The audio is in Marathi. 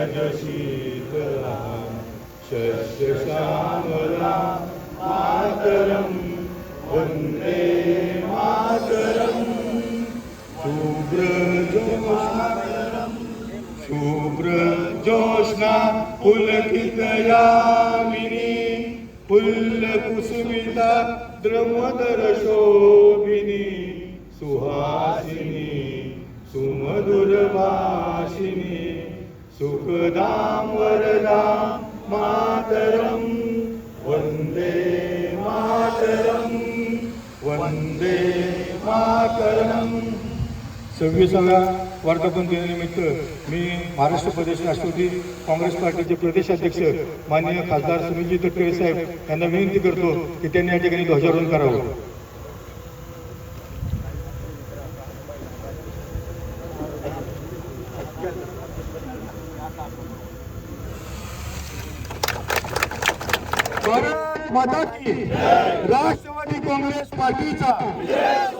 जनशीतला शस्यशामला मातरं वन्दे मातरं शुभ्रजोष्णातरं शुभ्रजोष्णा पुलकितयामिनी पुल्लकुसुमिता द्रमदरशोभिनी सुहासिनी सुमधुरभाषिनी सुखदां वरदां मातरं वन्दे मातरं वन्दे मातरम् सव्वीसाव्या वर्धापन दिनानिमित्त मी महाराष्ट्र प्रदेश राष्ट्रवादी काँग्रेस पार्टीचे प्रदेशाध्यक्ष माननीय खासदार सुनीलजी तटकरे साहेब यांना विनंती करतो की त्यांनी या ठिकाणी ध्वजारोहण करावं. भारत माता की राष्ट्रवादी काँग्रेस पार्टीचा